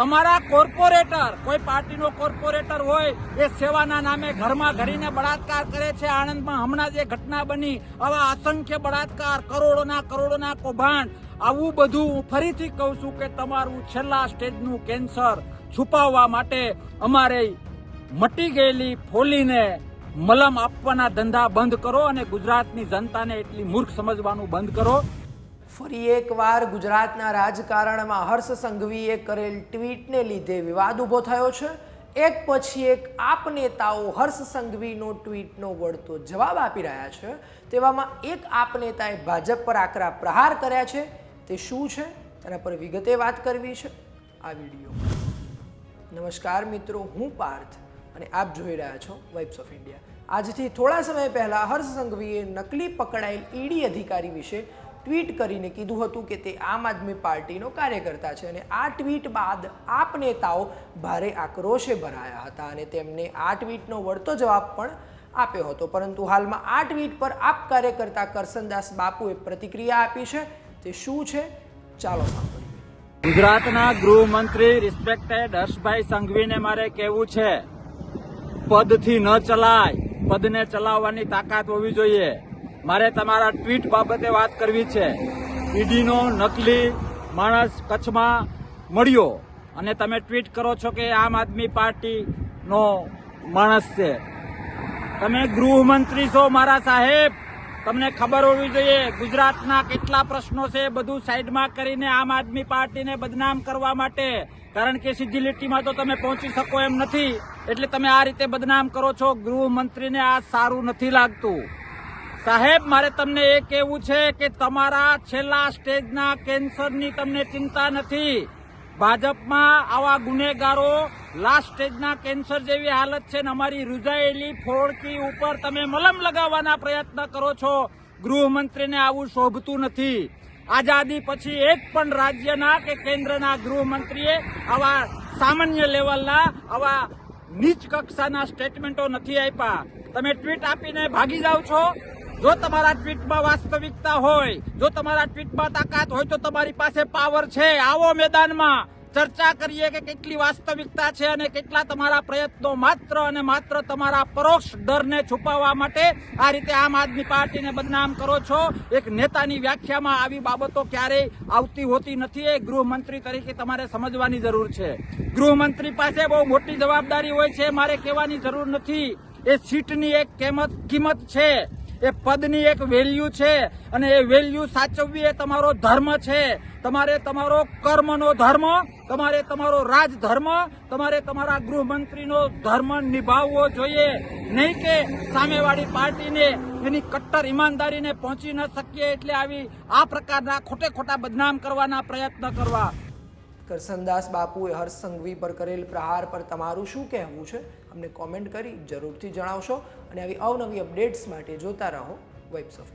તમારા કોર્પોરેટર, કોઈ પાર્ટીનો કોર્પોરેટર હોય, એ સેવાના નામે ઘરમાં ઘડીને બળાત્કાર કરે છે. આણંદમાં હમણાં જે ઘટના બની. આવા અસંખ્ય બળાત્કાર, કરોડોના કરોડોના કૌભાંડ. આવું બધું હું ફરીથી કહું છું કે તમારું છેલ્લા સ્ટેજનું કેન્સર છુપાવવા માટે અમારે મટી ગયેલી ફોલીને મલમ આપવાના ધંધા બંધ કરો અને ગુજરાતની જનતાને એટલી મૂર્ખ સમજવાનું બંધ કરો. ફરી એકવાર ગુજરાતના રાજકારણમાં હર્ષ સંઘવીએ કરેલ ટ્વીટને લીધે વિવાદ ઊભો થયો છે. એક પછી એક આપ નેતાઓ હર્ષ સંઘવીનો ટ્વીટનો વળતો જવાબ આપી રહ્યા છે. તેવામાં એક આપ નેતાએ ભાજપ પર આકરા પ્રહાર કર્યા છે. તે શું છે? તેના પર વિગતે વાત કરવી છે. આ વીડિયો. નમસ્કાર મિત્રો, હું પાર્થ અને આપ જોઈ રહ્યા છો વાઇબ્સ ઓફ ઇન્ડિયા આજથી થોડા સમય પહેલાં હર્ષ સંઘવીએ નકલી પકડાયેલ ઈડી અધિકારી વિશે ટ્વીટ કરીને કીધું હતું કે તે આમ આદમી પાર્ટીનો કાર્યકર્તા છે અને આ ટ્વીટ બાદ આપ નેતાઓ ભારે આક્રોશે ભરાયા હતા અને તેમને આ ટ્વીટનો વળતો જવાબ પણ આપ્યો હતો. પરંતુ હાલમાં આ ટ્વીટ પર આપ કાર્યકર્તા કરસનદાસ બાપુએ પ્રતિક્રિયા આપી છે. તે શું છે? ચાલો ગુજરાતના ગૃહમંત્રી રિસ્પેક્ટેડ હર્ષભાઈ સંઘવીને મારે કહેવું છે, પદથી ન ચલાય, પદને ચલાવવાની તાકાત હોવી જોઈએ. મારે તમારા ટ્વીટ બાબતે વાત કરવી છે. ઈડીનો નકલી માણસ કચ્છમાં મળ્યો અને તમે ટ્વીટ કરો છો કે આમ આદમી પાર્ટીનો માણસ છે. તમે ગૃહમંત્રી છો મારા સાહેબ. તમને ખબર હોવી જોઈએ, ગુજરાતના કેટલા પ્રશ્નો છે બધું સાઈડમાં કરીને આમ આદમી પાર્ટીને બદનામ કરવા માટે. કારણ કે સીધી લીટીમાં તો તમે પહોંચી શકો એમ નથી. એટલે તમે આ રીતે બદનામ કરો છો. ગૃહમંત્રીને આ સારું નથી લાગતું. સાહેબ, મારે તમને એ કહેવું છે કે તમારા છેલ્લા સ્ટેજના કેન્સરની તમને ચિંતા નથી. ભાજપમાં આવા ગુનેગારો લાસ્ટ સ્ટેજના કેન્સર જેવી હાલત છે ને અમારી રૂઝાયેલી ફોડકી ઉપર તમે મલમ લગાવવાના પ્રયત્ન કરો છો. ગૃહમંત્રીને આવું શોભતું નથી. આઝાદી પછી એક પણ રાજ્યના કે કેન્દ્રના ગૃહમંત્રીએ આવા સામાન્ય લેવલના, આવા નીચ કક્ષાના સ્ટેટમેન્ટો નથી આપ્યા. તમે ટ્વીટ આપીને ભાગી જાઓ છો? જો તમારા ટ્વીટમાં વાસ્તવિકતા હોય, જો તમારા ટ્વીટમાં તાકાત હોય તો તમારી પાસે પાવર છે. આવો મેદાનમાં ચર્ચા કરીએ કે કેટલી વાસ્તવિકતા છે અને કેટલા તમારા પ્રયત્નો માત્ર અને માત્ર તમારા પરોક્ષ ડરને છુપાવવા માટે આ રીતે આમ આદમી પાર્ટીને બદનામ કરો છો. એક નેતાની વ્યાખ્યામાં આવી બાબતો ક્યારેય આવતી હોતી નથી. એ ગૃહમંત્રી તરીકે તમારે સમજવાની જરૂર છે. ગૃહમંત્રી પાસે બહુ મોટી જવાબદારી હોય છે. મારે કહેવાની જરૂર નથી. એ સીટની એક કિંમત કિંમત છે. એ પદની એક વેલ્યુ છે અને એ વેલ્યુ સાચવવી એ તમારો ધર્મ છે. તમારે તમારો કર્મનો ધર્મ, તમારે તમારો રાજધર્મ, તમારે તમારા ગૃહમંત્રીનો ધર્મ નિભાવવો જોઈએ. નહીં કે સામેવાળી પાર્ટીને, એની કટ્ટર ઈમાનદારીને પહોંચી ન શકીએ એટલે આવી આ પ્રકારના ખોટે ખોટા બદનામ કરવાના પ્રયત્ન કરવા. કરસનદાસ બાપુએ હર્ષ સંઘવી પર કરેલ પ્રહાર પર તમારું શું કહેવું છે? અમને કોમેન્ટ કરી જરૂરથી જણાવશો અને આવી અવનવી અપડેટ્સ માટે જોતા રહો. Webs of